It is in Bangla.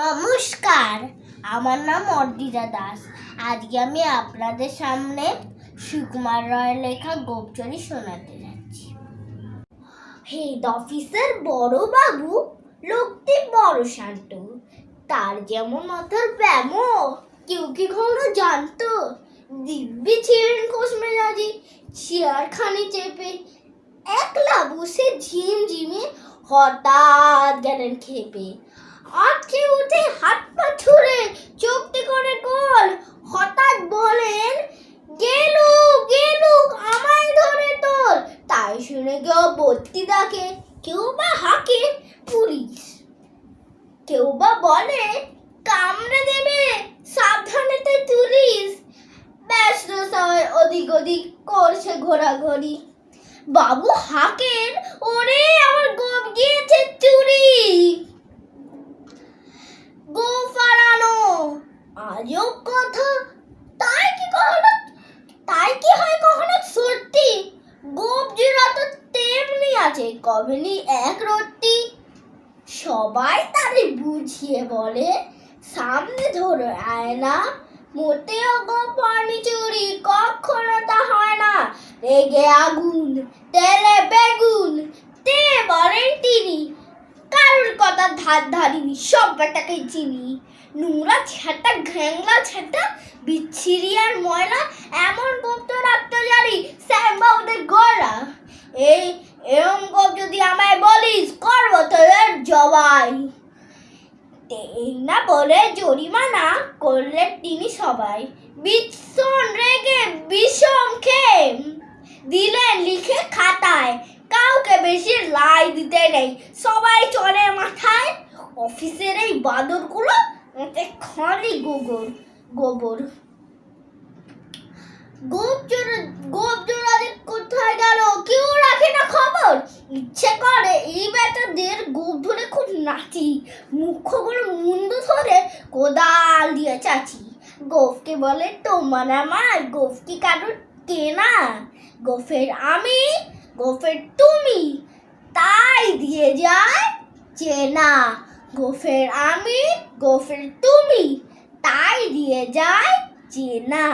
নমস্কার, আমার নাম অর্দিতা দাস। আজকে আমি আপনাদের সামনে সুকুমার রায়ের লেখা গোপচরি শোনাতে যাচ্ছি। হেড অফিসের বড় বাবু, লোকটি বড় শান্ত। তার যেমন মাথার ব্যামো কেউ কি কখনো জানতো? দিব্যি ছিলেন মেজাজি, চেয়ারখানি চেপে, একলা বসে ঝিমঝিমে হঠাৎ গেলেন খেপে আটকে উঠে হাত পা ছুড়ে চোখতে করে গোল। হঠাৎ বলেন গেলু গেলু আমায় ধরে তোর তাই শুনে কেউ বত্তি ডাকে, কেউ বা হাঁকে পুলিশ। কেউ বা বলে, কামড়ে দেবে সাবধানে তো তুলিস ব্যস্ত সবাই ওদিক ওদিক করছে ঘোরাঘুরি। বাবু হাঁকেন, ওরে আমার গোপ গিয়েছে চুরি। আজব কথা। তাই কি কখনো তাই কি হয় কখনো সত্যি? গোপ জোড়া তো তেমনি আছে কবেনি এক রত্তি? সবাই তারে বুঝিয়ে বলে, সামনে ধরে আয় না মোটেও গোপানি চুরি কখনো তা হয় না। রেগে আগুন, তেলে বেগুন, তে বলেন তিনি। কারোর কথা ধার ধারিনি, সব বেটাকে চিনি। নোংরা ছেটা, ঘ্যাংলা ছেটা, বিচ্ছিরি আর ময়লা, এমন গুপ্ত রাখতে জানি শ্যামবাবুদের গলা। এই, এরম গোপ যদি আমায় বলিস, করব তোদের জবাই। এই না বলে জরিমানা করলেন তিনি সবাই। ভীষণ রেগে বিষম খেয়ে দিলেন লিখে খাতায় কাউকে বেশি লাই দিতে নেই। সবাই চলে মাথায়। অফিসের এই বাদরগুলো খালি গোবর গোবর। গোপ জোড়া গোপ জোড়া যে কোথায় গেল? কেউ রাখে না খবর। ইচ্ছে করে এই বেটাদের গোপ ধরে খুব নাচি। মুখগুলো মুন্ডু ধরে কোদাল দিয়ে চাচি। গোফকে বলে, তোমার আমার গোফ কি কারোর কেনা? গোফের আমি গোফের তুমি। তাই দিয়ে যায় চেনা। গোফের আমি গোফের তুমি। তাই দিয়ে যায় চেনা।